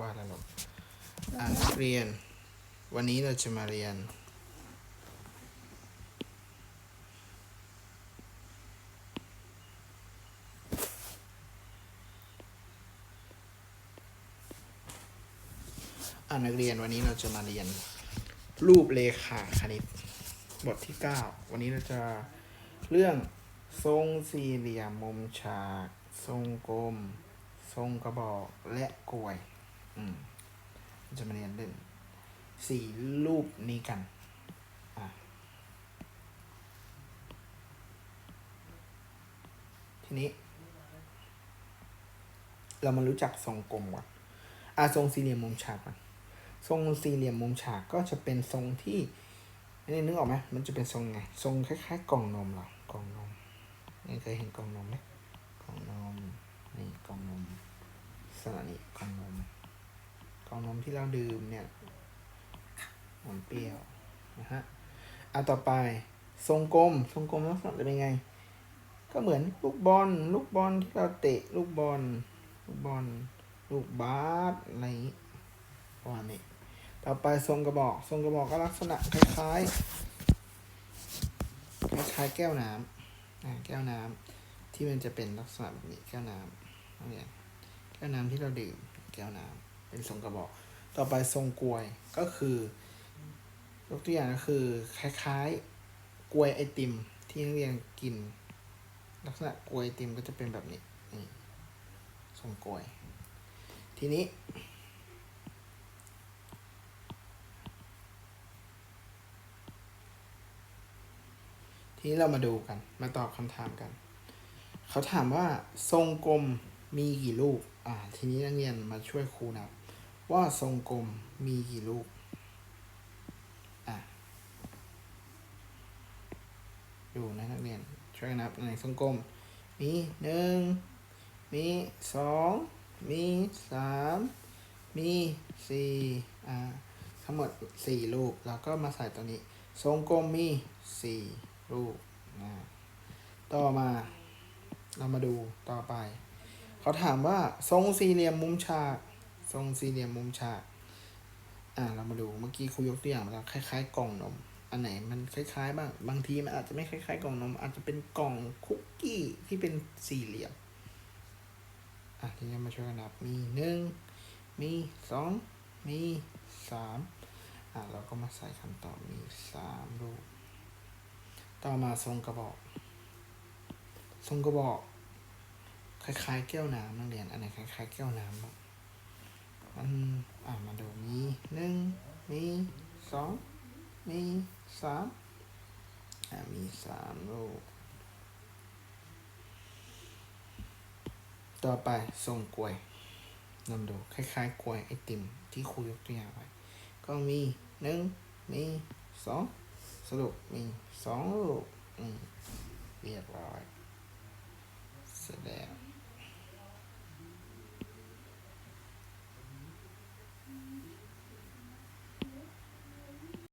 ว่าแล้วหรอกอ่านักเรียน วันนี้เราจะมาเรียน อ่านักเรียนวันนี้เราจะมาเรียน รูปเลขาคณิต บทที่ 9 วันนี้เราจะเรื่องทรงสี่เหลี่ยมมุมฉาก ทรงกลม ทรงกระบอกและกลวย อืมเราจะมาเรียนเรื่องสี่รูปนี้กันทีนี้ เรามารู้จักทรงกลมก่อนอะทรงสี่เหลี่ยมมุมฉากก่อนทรงสี่เหลี่ยมมุมฉากก็จะเป็นทรงที่นี่นึกออกไหมมันจะเป็นทรงไง ทรงคล้ายๆกล่องนมเหรอกล่องนมนี่เคยเห็นกล่องนมไหมกล่องนมนี่กล่องนมสระนี่กล่องนม กล่องนมที่เราดื่มเนี่ยนมเปรี้ยวนะฮะเอะต่อไปทรงกลมทรงกลมลักษณะจะเป็นไง ก็เหมือนลูกบอลลูกบอลที่เราเตะลูกบอลลูกบอลลูกบาสอะไรประมาณนี้ต่อไปทรงกระบอกทรงกระบอกก็ลักษณะคล้ายๆคล้ายๆแก้วน้ำแก้วน้ำที่มันจะเป็นลักษณะแบบนี้แก้วน้ำนักเรียแก้วน้ำที่เราดื่มแก้วน้ำ เป็นทรงกระบอก ต่อไปทรงกลวยก็คือยกตัวอย่างก็คือคล้ายๆกลวยไอติมที่นักเรียนกิน ลักษณะกลวยไอติมก็จะเป็นแบบนี้นี่ทรงกลวย ทีนี้ทีนี้เรามาดูกัน มาตอบคำถามกัน เขาถามว่าทรงกลมมีกี่ลูก อ่า ทีนี้นักเรียนมาช่วยครูนับ ว่าทรงกลมมีกี่ลูก อะ ดูนะนักเรียน ช่วยกันนับในทรงกลม มีหนึ่ง มีสอง มีสาม มีสี่อ่า ทั้งหมดสี่ลูก แล้วก็มาใส่ตัวนี้ ทรงกลมมีสี่ลูกนะต่อมาเรามาดูต่อไป เขาถามว่าทรงสี่เหลี่ยมมุมฉาก ทรงสี่เหลี่ยมมุมฉาก อ่าเรามาดูเมื่อกี้ครูยกตัวอย่างมาแล้วคล้าย ๆ กล่องนม อันไหนมันคล้ายๆบ้าง บางทีมันอาจจะไม่คล้ายๆ กล่องนม อาจจะเป็นกล่องคุกกี้ที่เป็นสี่เหลี่ยม อะทีนี้มาช่วยกันนับ มีหนึ่ง มีสอง มีสามอะเราก็มาใส่คำตอบ มีสามลูกต่อมาทรงกระบอก ทรงกระบอก คล้ายๆ แก้วน้ำนักเรียน อันไหนคล้ายๆ แก้วน้ำบ้าง มันอะมาดูมีหนึ่งมีสองมีสามอะมีสามลูก ต่อไปทรงกล้วยนำดูคล้ายๆกล้วยไอติมที่ครูยกตัวอย่างไว้ก็มีหนึ่งมีสองสรุปมีสองลูกอืมเรียบร้อย